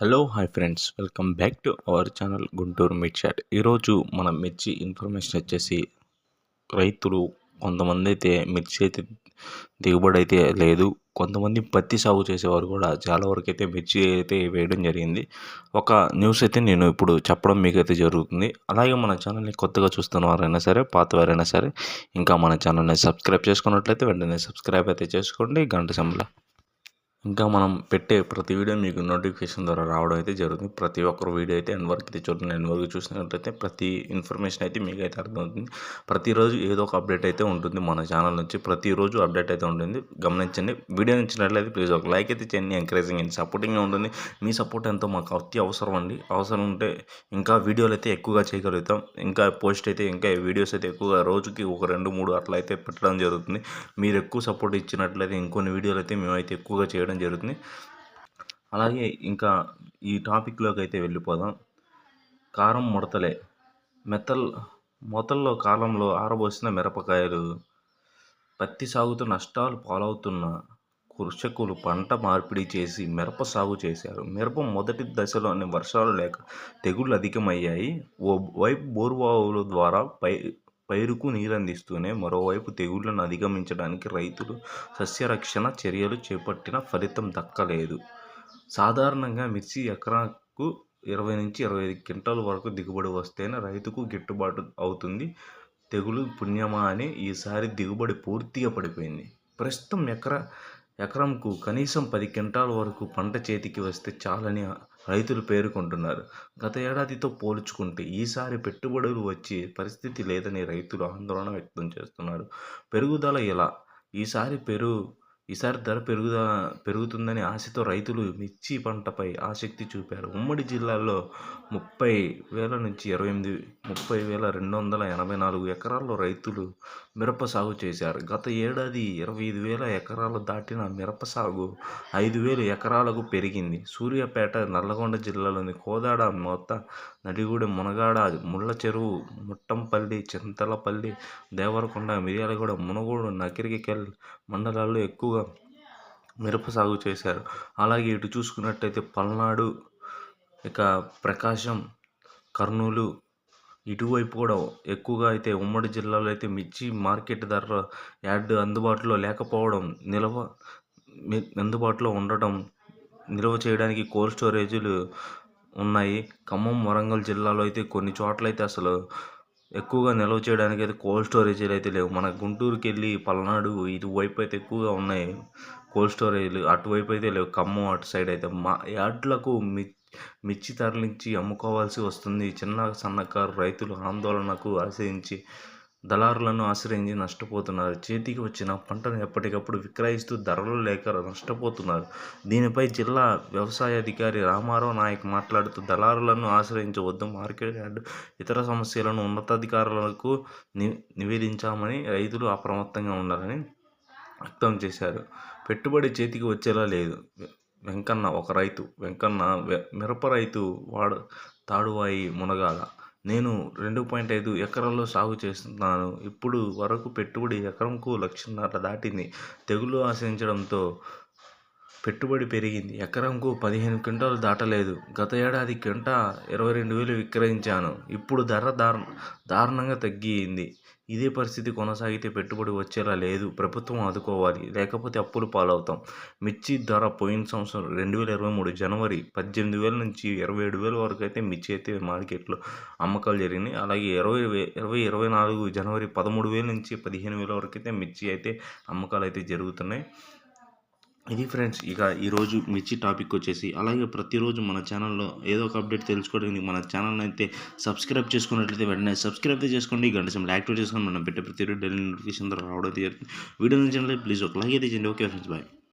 Hello hi friends welcome back to our channel Guntur మిర్చాట్ ఈరోజు మన మిర్చి ఇన్ఫర్మేషన్ వచ్చేసి రైతులు కొంతమంది అయితే మిర్చి అయితే దిగుబడి అయితే లేదు. కొంతమంది పత్తి సాగు చేసేవారు కూడా చాలా వరకు అయితే మిర్చి అయితే వేయడం జరిగింది. ఒక న్యూస్ అయితే నేను ఇప్పుడు చెప్పడం మీకైతే జరుగుతుంది. అలాగే మన ఛానల్ని కొత్తగా చూస్తున్న వారైనా సరే పాతవారైనా సరే ఇంకా మన ఛానల్ని సబ్స్క్రైబ్ చేసుకున్నట్లయితే వెంటనే సబ్స్క్రైబ్ అయితే చేసుకోండి. గంట సంబల ఇంకా మనం పెట్టే ప్రతి వీడియో మీకు నోటిఫికేషన్ ద్వారా రావడం అయితే జరుగుతుంది. ప్రతి ఒక్కరు వీడియో అయితే ఎన్ వరకు అయితే చూడండి. ఎన్ వరకు చూసినట్లయితే ప్రతి ఇన్ఫర్మేషన్ అయితే మీకు అయితే అర్థమవుతుంది. ప్రతిరోజు ఏదో ఒక అప్డేట్ అయితే ఉంటుంది మన ఛానల్ నుంచి. ప్రతిరోజు అప్డేట్ అయితే ఉంటుంది. గమనించండి. వీడియో నచ్చినట్లయితే ప్లీజ్ ఒక లైక్ అయితే చేయండి. ఎంకరేజింగ్ అండ్ సపోర్టింగ్గా ఉంటుంది. మీ సపోర్ట్ ఎంతో మాకు అతి అవసరం అండి. అవసరం ఉంటే ఇంకా వీడియోలు అయితే ఎక్కువగా చేయగలుగుతాం. ఇంకా పోస్ట్ అయితే ఇంకా వీడియోస్ అయితే ఎక్కువగా రోజుకి ఒక రెండు మూడు అట్లా అయితే పెట్టడం జరుగుతుంది. మీరు ఎక్కువ సపోర్ట్ ఇచ్చినట్లయితే ఇంకొన్ని వీడియోలు అయితే మేమైతే ఎక్కువగా చేయడం చేయడం జరుగుతుంది. అలాగే ఇంకా ఈ టాపిక్లోకి అయితే వెళ్ళిపోదాం. కారం ముడతలే. మెత్తల్ మొతల్లో కాలంలో ఆరబోసిన మిరపకాయలు పత్తి సాగుతో నష్టాలు పాలవుతున్న కృషకులు పంట మార్పిడి చేసి మిరప సాగు చేశారు. మిరప మొదటి దశలోనే వర్షాలు లేక తెగుళ్ళు అధికమయ్యాయి. ఓ వైపు బోర్వావుల ద్వారా పై పైరుకు నీరందిస్తూనే మరోవైపు తెగుళ్ళను అధిగమించడానికి రైతులు సస్యరక్షణ చర్యలు చేపట్టిన ఫలితం దక్కలేదు. సాధారణంగా మిర్చి ఎకరాకు ఇరవై నుంచి ఇరవై ఐదు క్వింటాల వరకు దిగుబడి వస్తేనే రైతుకు గిట్టుబాటు అవుతుంది. తెగులు పుణ్యమా అని ఈసారి దిగుబడి పూర్తిగా పడిపోయింది. ప్రస్తుతం ఎకరా ఎకరంకు కనీసం పది క్వింటాల వరకు పంట చేతికి వస్తే చాలని రైతులు పేర్కొంటున్నారు. గత ఏడాదితో పోల్చుకుంటే ఈసారి పెట్టుబడులు వచ్చే పరిస్థితి లేదని రైతులు ఆందోళన వ్యక్తం చేస్తున్నారు. పెరుగుదల ఎలా? ఈసారి పెరుగు ఈసారి ధర పెరుగుదా పెరుగుతుందని ఆశతో రైతులు మిర్చి పంటపై ఆసక్తి చూపారు. ఉమ్మడి జిల్లాలో ముప్పై వేల నుంచి ఇరవై ఎనిమిది ముప్పై వేల రెండు వందల ఎనభై నాలుగు ఎకరాల్లో రైతులు మిరప సాగు చేశారు. గత ఏడాది ఇరవై ఐదు వేల ఎకరాలు దాటిన మిరప సాగు ఐదు వేలు ఎకరాలకు పెరిగింది. సూర్యాపేట నల్లగొండ జిల్లాలోని కోదాడ మొత్త నడిగూడెం మునగాడ ముళ్ళ చెరువు ముట్టంపల్లి చింతలపల్లి దేవరకొండ మిర్యాలగూడ మునగోడు నకిరికెల్ మండలాల్లో ఎక్కువగా మిరప సాగు చేశారు. అలాగే ఇటు చూసుకున్నట్టయితే పల్నాడు ఇక ప్రకాశం కర్నూలు ఇటువైపు కూడా ఎక్కువగా అయితే ఉమ్మడి జిల్లాలో అయితే మిర్చి మార్కెట్ ధర యాడ్ అందుబాటులో లేకపోవడం నిల్వ అందుబాటులో ఉండటం నిల్వ చేయడానికి కోల్డ్ స్టోరేజీలు ఉన్నాయి. ఖమ్మం వరంగల్ జిల్లాలో అయితే కొన్ని చోట్ల అయితే అసలు ఎక్కువగా నిల్వ చేయడానికి అయితే కోల్డ్ స్టోరేజీలు అయితే లేవు. మన గుంటూరుకి వెళ్ళి పల్నాడు ఇటువైపు అయితే ఎక్కువగా ఉన్నాయి కోల్డ్ స్టోరేజీలు అటువైపు అయితే లేవు. ఖమ్మం అటు సైడ్ అయితే. మా యార్డ్లకు మి మిర్చి తరలించి అమ్ముకోవాల్సి వస్తుంది. చిన్న సన్నకారు రైతులు ఆందోళనకు ఆశ్రయించి దళారులను ఆశ్రయించి నష్టపోతున్నారు. చేతికి వచ్చిన పంటను ఎప్పటికప్పుడు విక్రయిస్తూ ధరలు లేక నష్టపోతున్నారు. దీనిపై జిల్లా వ్యవసాయ అధికారి రామారావు నాయక్ మాట్లాడుతూ దళారులను ఆశ్రయించవద్దు. మార్కెట్ యార్డు ఇతర సమస్యలను ఉన్నతాధికారులకు ని నివేదించామని రైతులు అప్రమత్తంగా ఉండాలని వ్యక్తం చేశారు. పెట్టుబడి చేతికి వచ్చేలా లేదు. వెంకన్న ఒక రైతు వెంకన్న మిరప రైతు వాడు తాడువాయి మునగాల నేను రెండు పాయింట్ ఐదు ఎకరాల్లో సాగు చేస్తున్నాను. ఇప్పుడు వరకు పెట్టుబడి ఎకరంకు లక్షన్నర దాటింది. తెగులు ఆశించడంతో పెట్టుబడి పెరిగింది. ఎకరంకు పదిహేను క్వింటాలు దాటలేదు. గత ఏడాది క్వింట ఇరవై రెండు వేలు విక్రయించాను. ఇప్పుడు ధర దారు దారుణంగా తగ్గింది. ఇదే పరిస్థితి కొనసాగితే పెట్టుబడి వచ్చేలా లేదు. ప్రభుత్వం ఆదుకోవాలి. లేకపోతే అప్పులు పాలవుతాం. మిర్చి ధర పోయిన సంవత్సరం రెండు వేల ఇరవై మూడు జనవరి పద్దెనిమిది వేల నుంచి ఇరవై ఏడు వేల వరకు అయితే మిర్చి అయితే మార్కెట్లో అమ్మకాలు జరిగినాయి. అలాగే ఇరవై ఇరవై ఇరవై నాలుగు జనవరి పదమూడు వేల నుంచి పదిహేను వేల వరకు అయితే మిర్చి అయితే అమ్మకాలు అయితే జరుగుతున్నాయి. ఇది ఫ్రెండ్స్ ఇక ఈరోజు మిర్చి టాపిక్ వచ్చేసి అలాగే ప్రతిరోజు మన ఛానల్లో ఏదో ఒక అప్డేట్ తెలుసుకోవడానికి మన ఛానల్ అయితే సబ్స్క్రైబ్ చేసుకున్నట్లయితే వెంటనే సబ్స్క్రైబ్ చేసుకోండి గంట సమయంలో యాక్టివేట్ చేసుకొని మనం పెట్టే ప్రతి డైలీ నోటిఫికేషన్ ద్వారా రావడం జరుగుతుంది. వీడియో నుంచి ప్లీజ్ ఒక లైక్ అయితే చేయండి. Okay friends bye.